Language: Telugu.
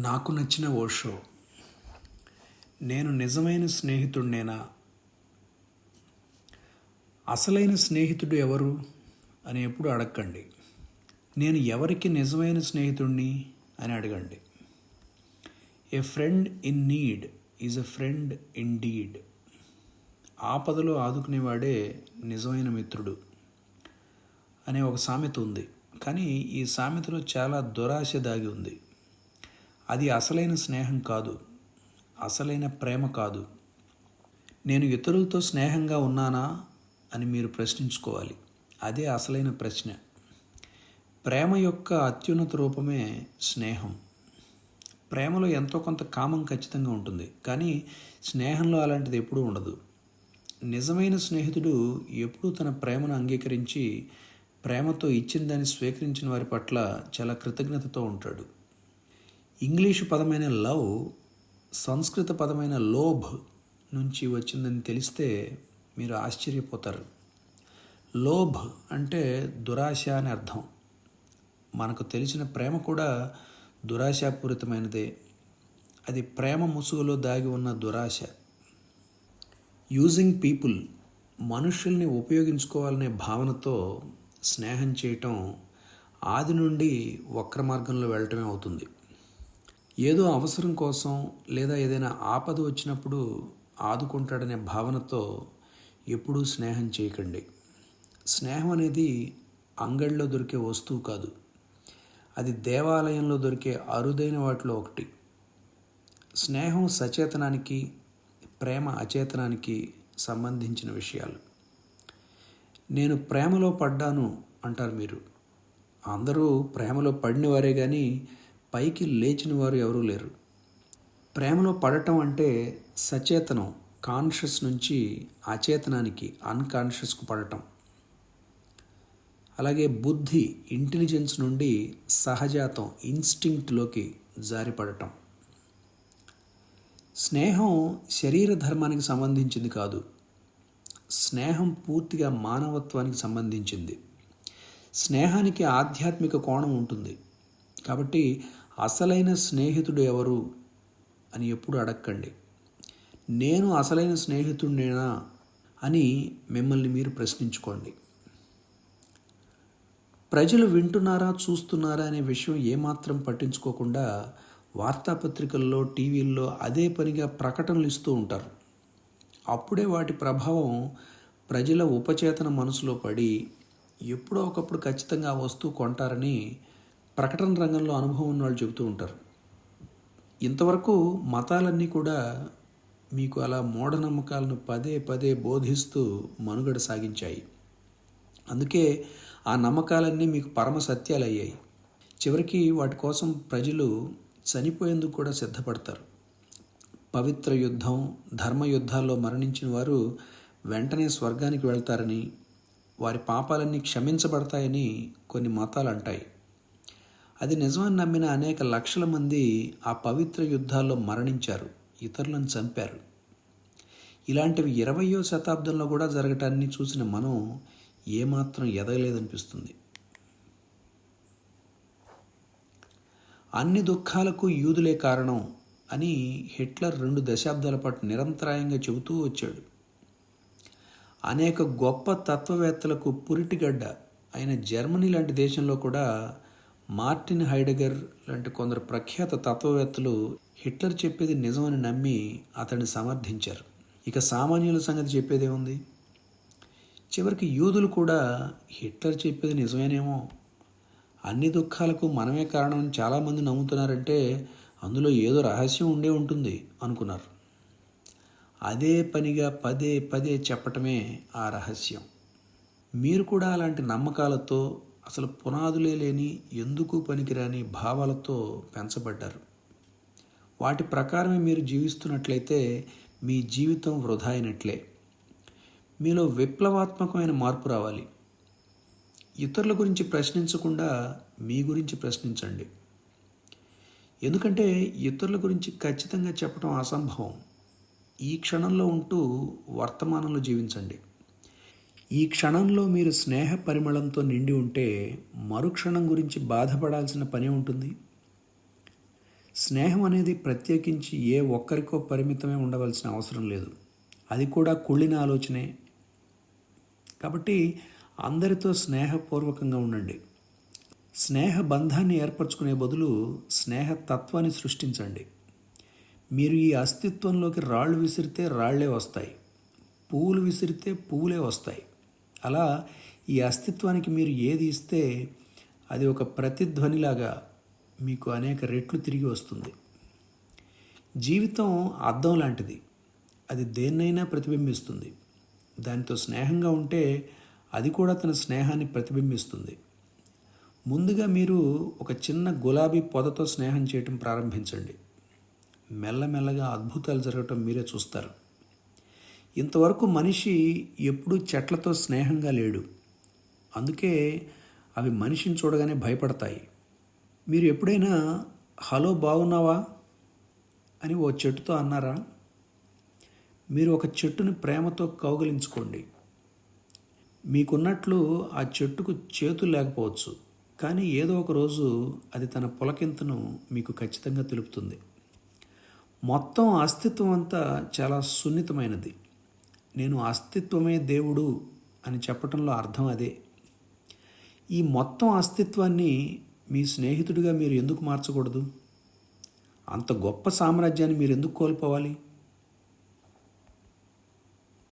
నాకు నచ్చిన ఓ షో. నేను నిజమైన స్నేహితుడినేనా? అసలైన స్నేహితుడు ఎవరు? అని ఎప్పుడు అడగండి నేను ఎవరికి నిజమైన స్నేహితుడిని? అని అడగండి. A friend in need is a friend indeed ఆపదలో ఆదుకునేవాడే నిజమైన మిత్రుడు అనే ఒక సామెత ఉంది. కానీ ఈ సామెతలో చాలా దురాశ దాగి ఉంది. అది అసలైన స్నేహం కాదు అసలైన ప్రేమ కాదు. నేను ఇతరులతో స్నేహంగా ఉన్నానా అని మీరు ప్రశ్నించుకోవాలి. అదే అసలైన ప్రశ్న. ప్రేమ యొక్క అత్యున్నత రూపమే స్నేహం. ప్రేమలో ఎంతో కొంత కామం ఖచ్చితంగా ఉంటుంది కానీ స్నేహంలో అలాంటిది ఎప్పుడూ ఉండదు. నిజమైన స్నేహితుడు ఎప్పుడూ తన ప్రేమను అంగీకరించి ప్రేమతో ఇచ్చిన దాన్ని స్వీకరించిన వారి పట్ల చాలా కృతజ్ఞతతో ఉంటాడు. ఇంగ్లీషు పదమైన లవ్ సంస్కృత పదమైన లోభ్ నుంచి వచ్చిందని తెలిస్తే మీరు ఆశ్చర్యపోతారు. లోభ్ అంటే దురాశ అని అర్థం. మనకు తెలిసిన ప్రేమ కూడా దురాశాపూరితమైనదే. అది ప్రేమ ముసుగులో దాగి ఉన్న దురాశ. యూజింగ్ పీపుల్ మనుషుల్ని ఉపయోగించుకోవాలనే భావనతో స్నేహం చేయటం ఆది నుండి వక్ర మార్గంలో వెళ్ళటమే అవుతుంది. ఏదో అవసరం కోసం లేదా ఏదైనా ఆపద వచ్చినప్పుడు ఆదుకుంటాడనే భావనతో ఎప్పుడూ స్నేహం చేయకండి. స్నేహం అనేది అంగడిలో దొరికే వస్తువు కాదు. అది దేవాలయంలో దొరికే అరుదైన వాటిలో ఒకటి. స్నేహం సచేతనానికి ప్రేమ అచేతనానికి సంబంధించిన విషయాలు. నేను ప్రేమలో పడ్డాను అంటారు మీరు. అందరూ ప్రేమలో పడినవారే కానీ పైకి లేచిన వారు ఎవరూ లేరు. ప్రేమలో పడటం అంటే సచేతనం కాన్షియస్ నుంచి అచేతనానికి అన్కాన్షియస్కు పడటం. అలాగే బుద్ధి ఇంటెలిజెన్స్ నుండి సహజాతం ఇన్స్టింక్ట్లోకి జారిపడటం. స్నేహం శరీర ధర్మానికి సంబంధించింది కాదు. స్నేహం పూర్తిగా మానవత్వానికి సంబంధించింది. స్నేహానికి ఆధ్యాత్మిక కోణం ఉంటుంది. కాబట్టి అసలైన స్నేహితుడు ఎవరు అని ఎప్పుడు అడగండి నేను అసలైన స్నేహితుడినేనా అని మిమ్మల్ని మీరు ప్రశ్నించుకోండి. ప్రజలు వింటున్నారా చూస్తున్నారా అనే విషయం ఏమాత్రం పట్టించుకోకుండా వార్తాపత్రికల్లో టీవీల్లో అదే పనిగా ప్రకటనలు ఇస్తూ ఉంటారు. అప్పుడే వాటి ప్రభావం ప్రజల ఉపచేతన మనసులో పడి ఎప్పుడో ఒకప్పుడు ఖచ్చితంగా ఆ వస్తువు కొంటారని ప్రకటన రంగంలో అనుభవం ఉన్న వాళ్ళు చెబుతూ ఉంటారు. ఇంతవరకు మతాలన్నీ కూడా మీకు అలా మూఢనమ్మకాలను పదే పదే బోధిస్తూ మనుగడ సాగించాయి. అందుకే ఆ నమ్మకాలన్నీ మీకు పరమ సత్యాలు అయ్యాయి చివరికి వాటి కోసం ప్రజలు చనిపోయేందుకు కూడా సిద్ధపడతారు. పవిత్ర యుద్ధం ధర్మ యుద్ధాల్లో మరణించిన వారు వెంటనే స్వర్గానికి వెళ్తారని వారి పాపాలన్నీ క్షమించబడతాయని కొన్ని మతాలు అంటాయి. అది నిజమని నమ్మిన అనేక లక్షల మంది ఆ పవిత్ర యుద్ధాల్లో మరణించారు ఇతరులను చంపారు. ఇలాంటివి ఇరవయో శతాబ్దంలో కూడా జరగటాన్ని చూసిన మనం ఏమాత్రం ఎదగలేదనిపిస్తుంది. అన్ని దుఃఖాలకు యూదులే కారణం అని హిట్లర్ రెండు దశాబ్దాల పాటు నిరంతరాయంగా చెబుతూ వచ్చాడు. అనేక గొప్ప తత్వవేత్తలకు పురిటిగడ్డ అయిన జర్మనీ లాంటి దేశంలో కూడా మార్టిన్ హైడగర్ లాంటి కొందరు ప్రఖ్యాత తత్వవేత్తలు హిట్లర్ చెప్పేది నిజమని నమ్మి అతన్ని సమర్థించారు. ఇక సామాన్యుల సంగతి చెప్పేదేముంది చివరికి యూదులు కూడా హిట్లర్ చెప్పేది నిజమేనేమో. అన్ని దుఃఖాలకు మనమే కారణం చాలామంది నమ్ముతున్నారంటే అందులో ఏదో రహస్యం ఉండే ఉంటుంది అనుకున్నారు. అదే పనిగా పదే పదే చెప్పటమే ఆ రహస్యం. మీరు కూడా అలాంటి నమ్మకాలతో అసలు పునాదులే లేని ఎందుకు పనికిరాని భావాలతో పెంచబడ్డారు. వాటి ప్రకారమే మీరు జీవిస్తున్నట్లయితే మీ జీవితం వృధా అయినట్లే. మీలో విప్లవాత్మకమైన మార్పు రావాలి. ఇతరుల గురించి ప్రశ్నించకుండా మీ గురించి ప్రశ్నించండి. ఎందుకంటే ఇతరుల గురించి ఖచ్చితంగా చెప్పడం అసంభవం. ఈ క్షణంలో ఉంటూ వర్తమానంలో జీవించండి. ఈ క్షణంలో మీరు స్నేహ పరిమళంతో నిండి ఉంటే మరుక్షణం గురించి బాధపడాల్సిన పని ఉంటుంది. స్నేహం అనేది ప్రత్యేకించి ఏ ఒక్కరికో పరిమితమే ఉండవలసిన అవసరం లేదు. అది కూడా కుళ్ళిన ఆలోచనే. కాబట్టి అందరితో స్నేహపూర్వకంగా ఉండండి. స్నేహ బంధాన్ని ఏర్పరచుకునే బదులు స్నేహ తత్వాన్ని సృష్టించండి. మీరు ఈ అస్తిత్వంలోకి రాళ్ళు విసిరితే రాళ్ళే వస్తాయి. పువ్వులు విసిరితే పువ్వులే వస్తాయి. అలా ఈ అస్తిత్వానికి మీరు ఏది ఇస్తే అది ఒక ప్రతిధ్వనిలాగా మీకు అనేక రెట్లు తిరిగి వస్తుంది. జీవితం అర్థం లాంటిది. అది దేన్నైనా ప్రతిబింబిస్తుంది. దానితో స్నేహంగా ఉంటే అది కూడా తన స్నేహాన్ని ప్రతిబింబిస్తుంది. ముందుగా మీరు ఒక చిన్న గులాబీ పొదతో స్నేహం చేయటం ప్రారంభించండి. మెల్లమెల్లగా అద్భుతాలు జరగటం మీరే చూస్తారు. ఇంతవరకు మనిషి ఎప్పుడూ చెట్లతో స్నేహంగా లేడు. అందుకే అవి మనిషిని చూడగానే భయపడతాయి. మీరు ఎప్పుడైనా హలో బాగున్నావా? అని ఓ చెట్టుతో అన్నారా? మీరు ఒక చెట్టుని ప్రేమతో కౌగిలించుకోండి. మీకున్నట్లు ఆ చెట్టుకు చేతులు లేకపోవచ్చు కానీ ఏదో ఒక రోజు అది తన పులకింతను మీకు ఖచ్చితంగా తెలుపుతుంది. మొత్తం అస్తిత్వం అంతా చాలా సున్నితమైనది. నేను అస్తిత్వమే దేవుడు అని చెప్పటంలో అర్థం అదే. ఈ మొత్తం అస్తిత్వాన్ని మీ స్నేహితుడిగా మీరు ఎందుకు మార్చకూడదు? అంత గొప్ప సామ్రాజ్యాన్ని మీరు ఎందుకు కోల్పోవాలి?